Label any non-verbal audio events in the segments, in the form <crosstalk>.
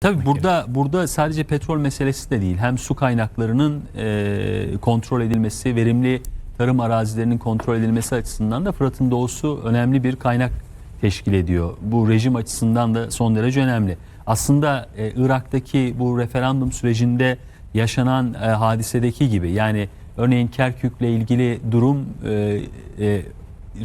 Tabii burada burada sadece petrol meselesi de değil. Hem su kaynaklarının e, kontrol edilmesi, verimli tarım arazilerinin kontrol edilmesi açısından da Fırat'ın doğusu önemli bir kaynak teşkil ediyor. Bu rejim açısından da son derece önemli. Aslında e, Irak'taki bu referandum sürecinde yaşanan e, hadisedeki gibi yani örneğin Kerkük'le ilgili durum e, e,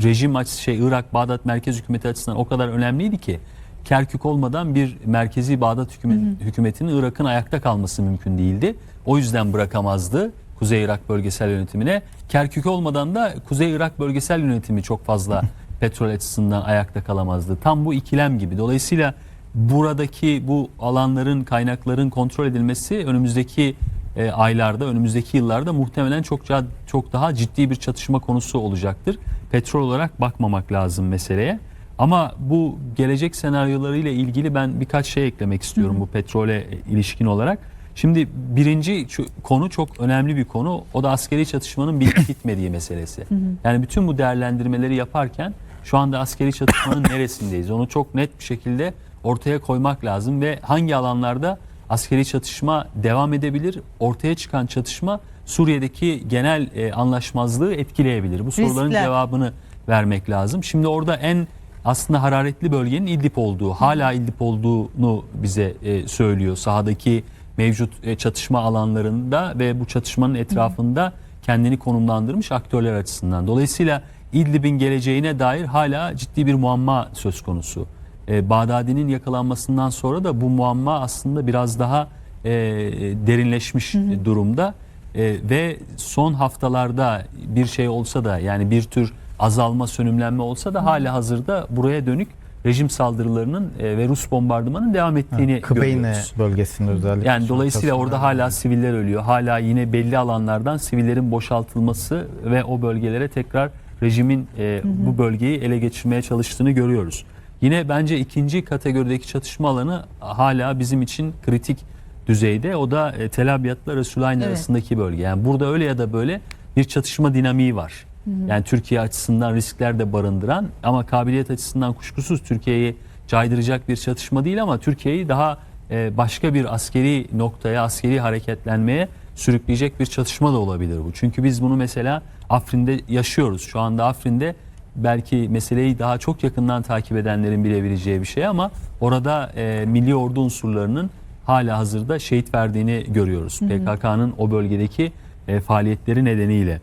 rejim açısı şey Irak Bağdat merkez hükümeti açısından o kadar önemliydi ki Kerkük olmadan bir merkezi Bağdat hükümet, hükümetinin Irak'ın ayakta kalması mümkün değildi. O yüzden bırakamazdı Kuzey Irak bölgesel yönetimine. Kerkük olmadan da Kuzey Irak bölgesel yönetimi çok fazla <laughs> petrol açısından ayakta kalamazdı. Tam bu ikilem gibi. Dolayısıyla buradaki bu alanların, kaynakların kontrol edilmesi önümüzdeki e, aylarda, önümüzdeki yıllarda muhtemelen çok çok daha ciddi bir çatışma konusu olacaktır. Petrol olarak bakmamak lazım meseleye. Ama bu gelecek senaryolarıyla ilgili ben birkaç şey eklemek istiyorum bu petrole ilişkin olarak. Şimdi birinci konu çok önemli bir konu. O da askeri çatışmanın bitip <coughs> bitmediği meselesi. Yani bütün bu değerlendirmeleri yaparken şu anda askeri çatışmanın <coughs> neresindeyiz? Onu çok net bir şekilde ortaya koymak lazım ve hangi alanlarda askeri çatışma devam edebilir? Ortaya çıkan çatışma Suriye'deki genel e, anlaşmazlığı etkileyebilir. Bu soruların Riskler. cevabını vermek lazım. Şimdi orada en aslında hararetli bölgenin İdlib olduğu, hala İdlib olduğunu bize e, söylüyor. Sahadaki mevcut e, çatışma alanlarında ve bu çatışmanın etrafında kendini konumlandırmış aktörler açısından. Dolayısıyla İdlib'in geleceğine dair hala ciddi bir muamma söz konusu. E, Bağdadi'nin yakalanmasından sonra da bu muamma aslında biraz daha e, derinleşmiş durumda. E, ve son haftalarda bir şey olsa da yani bir tür azalma, sönümlenme olsa da hala hazırda buraya dönük rejim saldırılarının e, ve Rus bombardımanın devam ettiğini Kıbeyne görüyoruz. bölgesinde özellikle. Yani dolayısıyla orada hala var. siviller ölüyor. Hala yine belli alanlardan sivillerin boşaltılması ve o bölgelere tekrar rejimin e, bu bölgeyi ele geçirmeye çalıştığını görüyoruz. Yine bence ikinci kategorideki çatışma alanı hala bizim için kritik düzeyde. O da e, Tel Abyad'la Resulayn Evet. arasındaki bölge. Yani burada öyle ya da böyle bir çatışma dinamiği var. Yani Türkiye açısından riskler de barındıran ama kabiliyet açısından kuşkusuz Türkiye'yi caydıracak bir çatışma değil ama Türkiye'yi daha e, başka bir askeri noktaya, askeri hareketlenmeye sürükleyecek bir çatışma da olabilir bu. Çünkü biz bunu mesela Afrin'de yaşıyoruz. Şu anda Afrin'de belki meseleyi daha çok yakından takip edenlerin bilebileceği bir şey ama orada e, milli ordu unsurlarının hala hazırda şehit verdiğini görüyoruz. PKK'nın o bölgedeki e, faaliyetleri nedeniyle.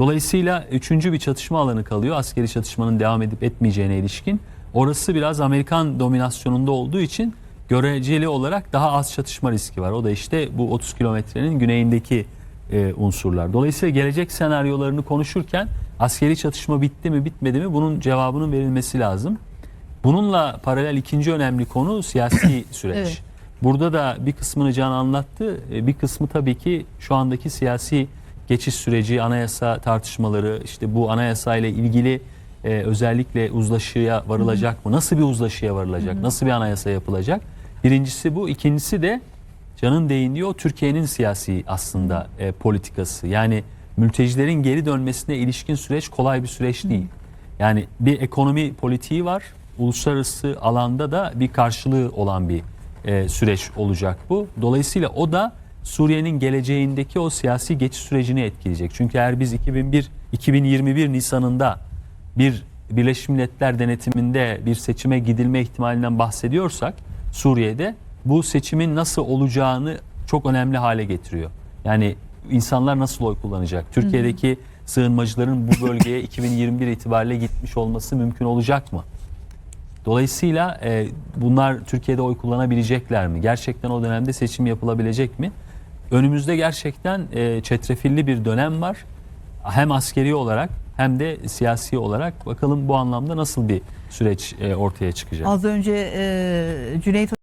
Dolayısıyla üçüncü bir çatışma alanı kalıyor. Askeri çatışmanın devam edip etmeyeceğine ilişkin. Orası biraz Amerikan dominasyonunda olduğu için göreceli olarak daha az çatışma riski var. O da işte bu 30 kilometrenin güneyindeki e, unsurlar. Dolayısıyla gelecek senaryolarını konuşurken askeri çatışma bitti mi bitmedi mi bunun cevabının verilmesi lazım. Bununla paralel ikinci önemli konu siyasi <coughs> süreç. Evet. Burada da bir kısmını Can anlattı. E, Bir kısmı tabii ki şu andaki siyasi geçiş süreci, anayasa tartışmaları, işte bu anayasa ile ilgili e, özellikle uzlaşıya varılacak mı? Nasıl bir uzlaşıya varılacak? Nasıl bir anayasa yapılacak? Birincisi bu. İkincisi de Can'ın değindiği o Türkiye'nin siyasi aslında e, politikası. Yani mültecilerin geri dönmesine ilişkin süreç kolay bir süreç değil. Yani bir ekonomi politiği var. Uluslararası alanda da bir karşılığı olan bir e, süreç olacak bu. Dolayısıyla o da Suriye'nin geleceğindeki o siyasi geçiş sürecini etkileyecek. Çünkü eğer biz 2001 2021 Nisan'ında bir Birleşmiş Milletler denetiminde bir seçime gidilme ihtimalinden bahsediyorsak Suriye'de bu seçimin nasıl olacağını çok önemli hale getiriyor. Yani insanlar nasıl oy kullanacak? Türkiye'deki sığınmacıların bu bölgeye <laughs> 2021 itibariyle gitmiş olması mümkün olacak mı? Dolayısıyla e, bunlar Türkiye'de oy kullanabilecekler mi? Gerçekten o dönemde seçim yapılabilecek mi? Önümüzde gerçekten e, çetrefilli bir dönem var. Hem askeri olarak hem de siyasi olarak bakalım bu anlamda nasıl bir süreç e, ortaya çıkacak. Az önce e, Cüneyt